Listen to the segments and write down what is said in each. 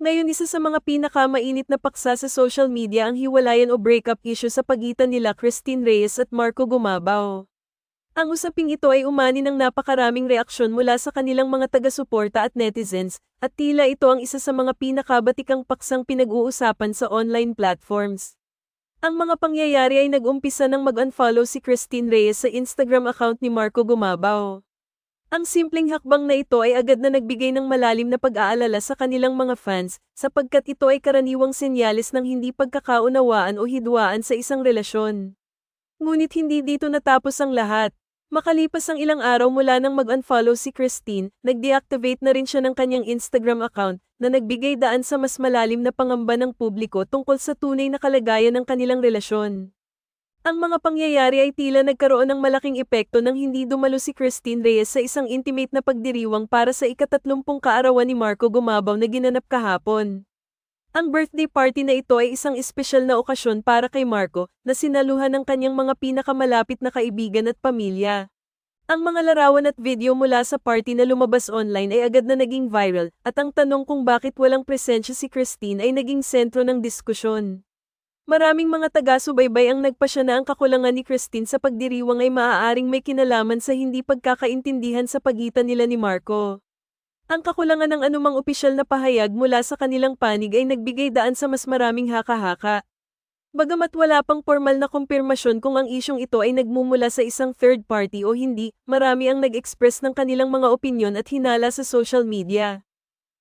Ngayon isa sa mga pinakamainit na paksa sa social media ang hiwalayan o breakup issue sa pagitan nila Christine Reyes at Marco Gumabao. Ang usaping ito ay umani ng napakaraming reaksyon mula sa kanilang mga taga-suporta at netizens, at tila ito ang isa sa mga pinakabatikang paksang pinag-uusapan sa online platforms. Ang mga pangyayari ay nag-umpisa nang mag-unfollow si Christine Reyes sa Instagram account ni Marco Gumabao. Ang simpleng hakbang na ito ay agad na nagbigay ng malalim na pag-aalala sa kanilang mga fans, sapagkat ito ay karaniwang senyales ng hindi pagkakaunawaan o hidwaan sa isang relasyon. Ngunit hindi dito natapos ang lahat. Makalipas ang ilang araw mula nang mag-unfollow si Christine, nag-deactivate na rin siya ng kanyang Instagram account na nagbigay daan sa mas malalim na pangamba ng publiko tungkol sa tunay na kalagayan ng kanilang relasyon. Ang mga pangyayari ay tila nagkaroon ng malaking epekto nang hindi dumalo si Christine Reyes sa isang intimate na pagdiriwang para sa ikatatlumpung kaarawan ni Marco Gumabaw na ginanap kahapon. Ang birthday party na ito ay isang espesyal na okasyon para kay Marco na sinaluhan ng kanyang mga pinakamalapit na kaibigan at pamilya. Ang mga larawan at video mula sa party na lumabas online ay agad na naging viral at ang tanong kung bakit walang presensya si Christine ay naging sentro ng diskusyon. Maraming mga taga-subaybay ang nagpasya na ang kakulangan ni Christine sa pagdiriwang ay maaaring may kinalaman sa hindi pagkakaintindihan sa pagitan nila ni Marco. Ang kakulangan ng anumang opisyal na pahayag mula sa kanilang panig ay nagbigay daan sa mas maraming haka-haka. Bagamat wala pang formal na kumpirmasyon kung ang isyong ito ay nagmumula sa isang third party o hindi, marami ang nag-express ng kanilang mga opinyon at hinala sa social media.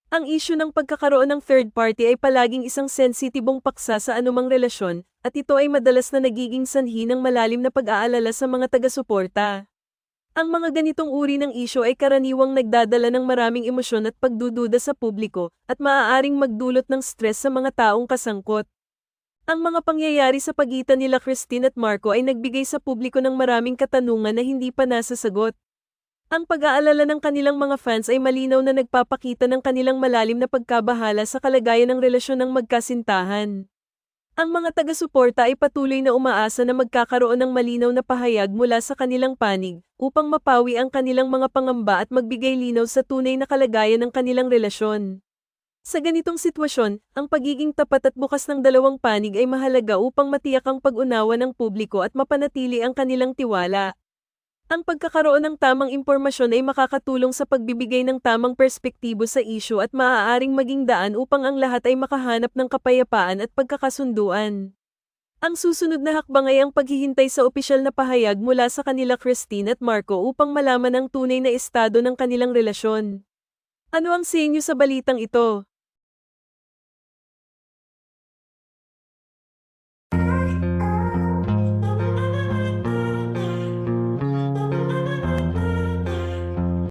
Ang isyu ng pagkakaroon ng third party ay palaging isang sensitibong paksa sa anumang relasyon, at ito ay madalas na nagiging sanhi ng malalim na pag-aalala sa mga taga-suporta. Ang mga ganitong uri ng isyu ay karaniwang nagdadala ng maraming emosyon at pagdududa sa publiko, at maaaring magdulot ng stress sa mga taong kasangkot. Ang mga pangyayari sa pagitan nila Christine at Marco ay nagbigay sa publiko ng maraming katanungan na hindi pa nasasagot. Ang pag-aalala ng kanilang mga fans ay malinaw na nagpapakita ng kanilang malalim na pagkabahala sa kalagayan ng relasyon ng magkasintahan. Ang mga taga-suporta ay patuloy na umaasa na magkakaroon ng malinaw na pahayag mula sa kanilang panig upang mapawi ang kanilang mga pangamba at magbigay linaw sa tunay na kalagayan ng kanilang relasyon. Sa ganitong sitwasyon, ang pagiging tapat at bukas ng dalawang panig ay mahalaga upang matiyak ang pag-unawa ng publiko at mapanatili ang kanilang tiwala. Ang pagkakaroon ng tamang impormasyon ay makakatulong sa pagbibigay ng tamang perspektibo sa isyu at maaaring maging daan upang ang lahat ay makahanap ng kapayapaan at pagkakasunduan. Ang susunod na hakbang ay ang paghihintay sa opisyal na pahayag mula sa kanila Christine at Marco upang malaman ang tunay na estado ng kanilang relasyon. Ano ang sa inyo sa balitang ito?